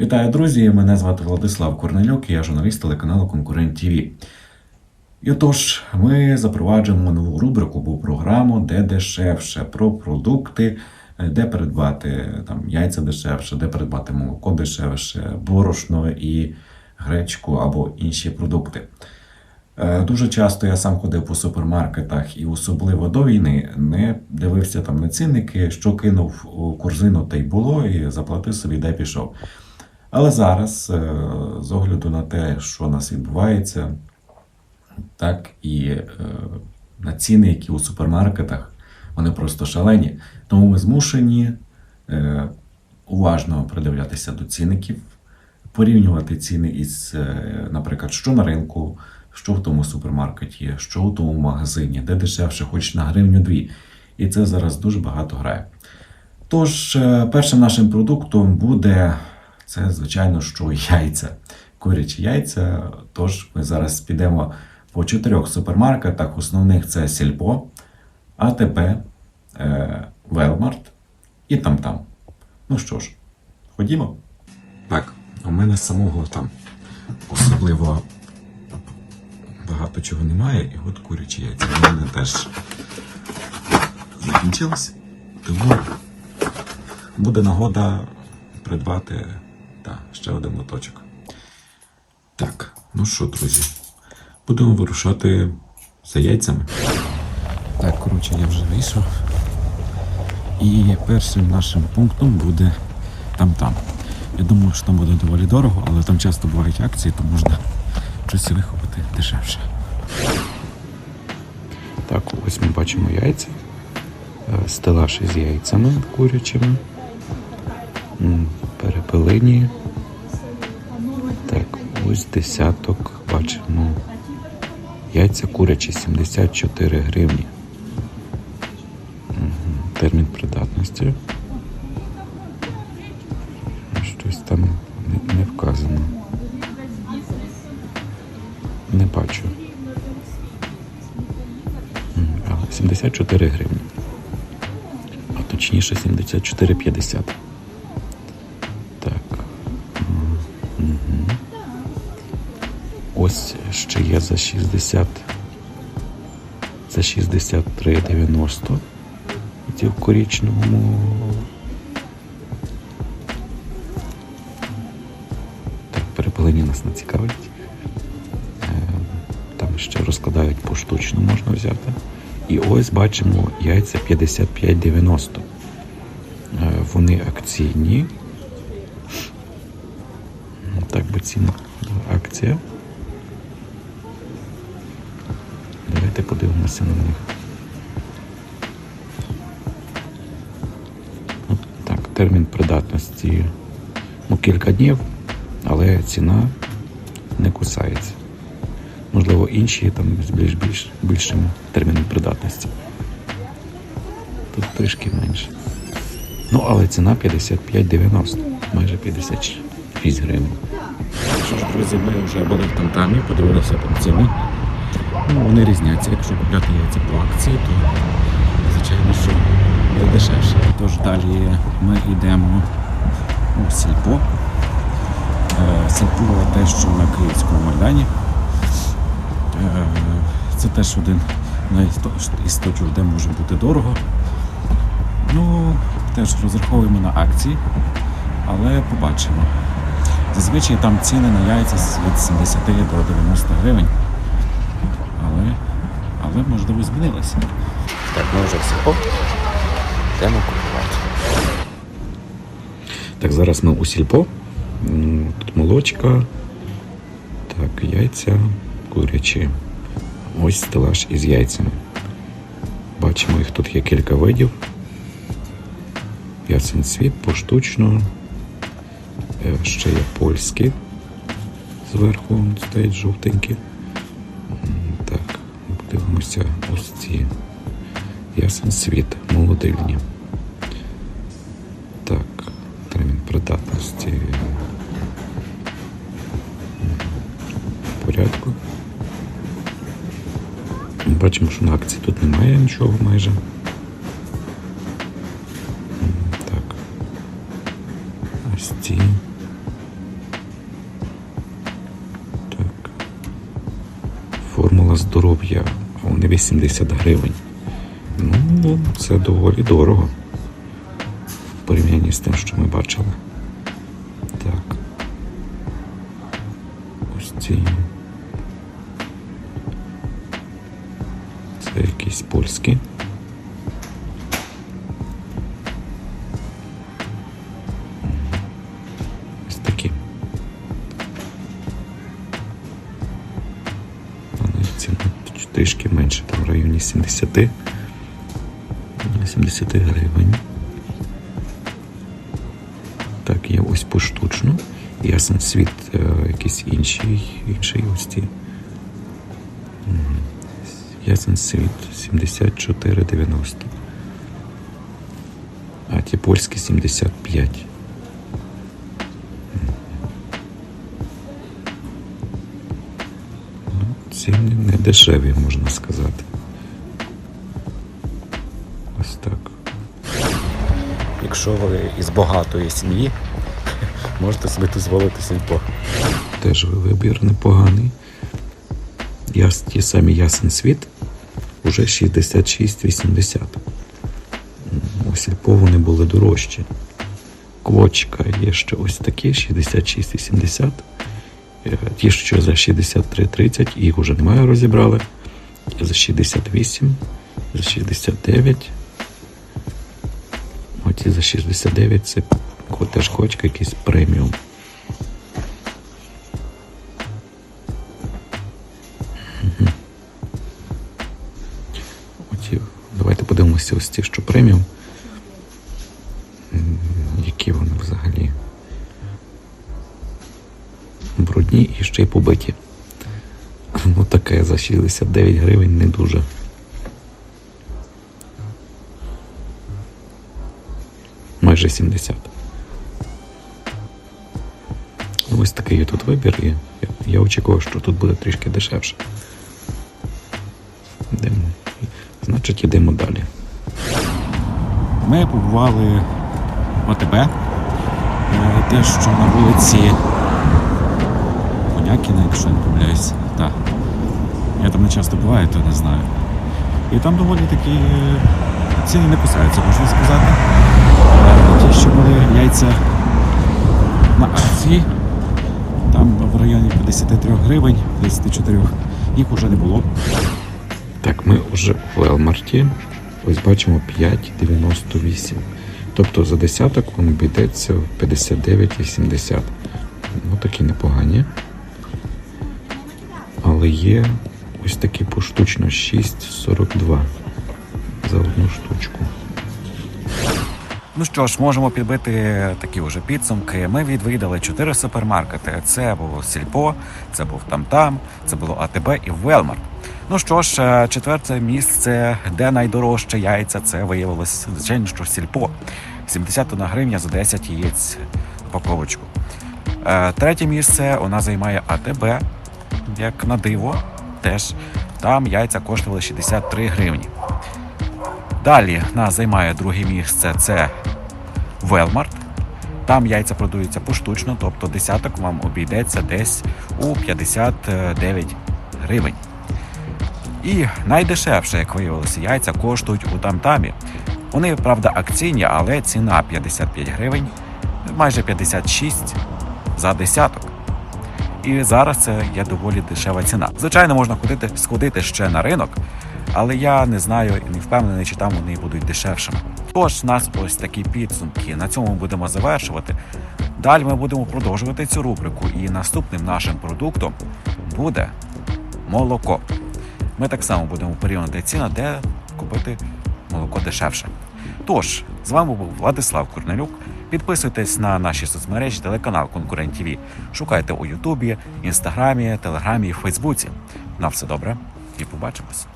Вітаю, друзі! Мене звати Владислав Корнельок, я журналіст телеканалу Конкурент ТВ. І отож, ми запроваджуємо нову рубрику або програму, де дешевше про продукти, де придбати там, яйця дешевше, де придбати молоко дешевше, борошно і гречку або інші продукти. Е, Дуже часто я сам ходив по супермаркетах і особливо до війни не дивився там на цінники, що кинув у корзину, те й було, і заплатив собі, де пішов. Але зараз, е, з огляду на те, що у нас відбувається, так і е, на ціни, які у супермаркетах, вони просто шалені. Тому ми змушені е, уважно придивлятися до цінників, порівнювати ціни із, наприклад, що на ринку, що в тому супермаркеті, що у тому магазині, де дешевше, хоч на гривню дві. І це зараз дуже багато грає. Тож, першим нашим продуктом буде це, звичайно, що яйця. Курячі яйця. Тож ми зараз підемо по чотирьох супермаркетах. Основних це Сільпо, АТБ, е, Велмарт і там-там. Ну що ж, ходімо. Так, у мене самого там особливо багато чого немає, і от курячі яйця. У мене теж закінчилось. Тому буде нагода придбати ще один моточок. Так, ну що, друзі, будемо вирушати за яйцями. Так, коротше, я вже вийшов. І першим нашим пунктом буде там-там. Я думаю, що там буде доволі дорого, але там часто бувають акції, то можна щось вихопити дешевше. Так, ось ми бачимо яйця. Е, Стелаж із яйцями курячими. Так, ось десяток бачимо. Яйця курячі 74 гривні. Термін придатності. Щось там не, вказано. Не бачу. М, а, 74 гривні. А точніше 74,50. Ось ще є за 60. За 63,90. Ті в корічному. Так, перепелені нас не цікавить. Е, Там ще розкладають поштучно можна взяти. І ось бачимо яйця 55,90. Е, Вони акційні. Так би ціна акція. Давайте подивимося на них. Так, термін придатності ну, кілька днів, але ціна не кусається. Можливо, інші там з більш, більш більшим терміном придатності. Тут трішки менше. Ну, але ціна 55,90, майже 56 гривень. Що ж, друзі, ми вже були в Тамтамі, подивилися там ціни. Ну, вони різняться. Якщо купляти яйця по акції, то звичайно, що буде дешевше. Тож далі ми йдемо у сільпо. Е, Сільпо те, що на Київському майдані. Е, Це теж один із точок, де може бути дорого. Ну, теж розраховуємо на акції, але побачимо. Зазвичай там ціни на яйця від 70 до 90 гривень. Але, але можливо змінилися. Так, ми вже все по. Йдемо купувати. Так, зараз ми у сільпо. Тут молочка. Так, яйця курячі. Ось стелаж із яйцями. Бачимо, їх тут є кілька видів. Ясен світ поштучно. Е, Ще є польські. Зверху стоять жовтенькі дивимося ось ці ясен світ, молодильні. Так, термін придатності в порядку. Ми бачимо, що на акції тут немає нічого майже. Так. Ось ці. Формула здоров'я вони 80 гривень. Ну, це доволі дорого в порівнянні з тим, що ми бачили. Так. Ось ці. Це якісь польські. 70. 70 гривень. Так, є ось поштучно. Ясен світ е, якийсь інший, інший ось ці. Ясен світ 74,90. А ті польські 75. Мгм. Ну, ціни не дешеві, можна сказати. Якщо ви із багатої сім'ї, можете собі дозволити сільпо. Теж вибір непоганий. Яс, ті самі ясен світ уже 66,80. М, У сільпо вони були дорожчі. Квочка є ще ось такі 66,80. Е, Ті, що за 63,30, їх вже немає, розібрали. За 68, за 69. Оті за 69 це теж квочка якийсь преміум. Оті, давайте подивимося ось ті, що преміум. Які вони взагалі брудні і ще й побиті. Ну таке за 69 гривень не дуже. Майже 70. Ну, ось такий є тут вибір, і я, я очікував, що тут буде трішки дешевше. Йдемо. Значить, йдемо далі. Ми побували в ОТБ. Е, Те, що на вулиці Конякіна, якщо не помиляюсь. Так. Я там не часто буваю, то не знаю. І там доволі такі е, ціни не кусаються, можна сказати. Ті, що були яйця на акції, там в районі 53 гривень, 54, їх уже не було. Так, ми вже в Велмарті. Ось бачимо 5,98. Тобто за десяток вам обійдеться в 59,80. Ну такі непогані. Але є ось такі поштучно 6,42 за одну штучку. Ну що ж, можемо підбити такі вже підсумки. Ми відвідали чотири супермаркети. Це було Сільпо, це був Тамтам, це було АТБ і Велмарт. Ну що ж, е, четверте місце, де найдорожче яйця, це виявилось, звичайно, що Сільпо. 71 гривня за 10 яєць упаковочку. Е, Третє місце нас займає АТБ, як на диво. Теж там яйця коштували 63 гривні. Далі нас займає друге місце це Велмарт. Там яйця продаються поштучно, тобто десяток вам обійдеться десь у 59 гривень. І найдешевше, як виявилося, яйця коштують у тамтамі. Вони, правда, акційні, але ціна 55 гривень, майже 56 за десяток. І зараз це є доволі дешева ціна. Звичайно, можна ходити, сходити ще на ринок, але я не знаю і не впевнений, чи там вони будуть дешевшими. Тож, у нас ось такі підсумки. На цьому ми будемо завершувати. Далі ми будемо продовжувати цю рубрику, і наступним нашим продуктом буде молоко. Ми так само будемо порівняти ціни, де купити молоко дешевше. Тож, з вами був Владислав Корнелюк. Підписуйтесь на наші соцмережі, телеканал Конкурент ТВ. Шукайте у Ютубі, Інстаграмі, Телеграмі і Фейсбуці. На все добре і побачимось.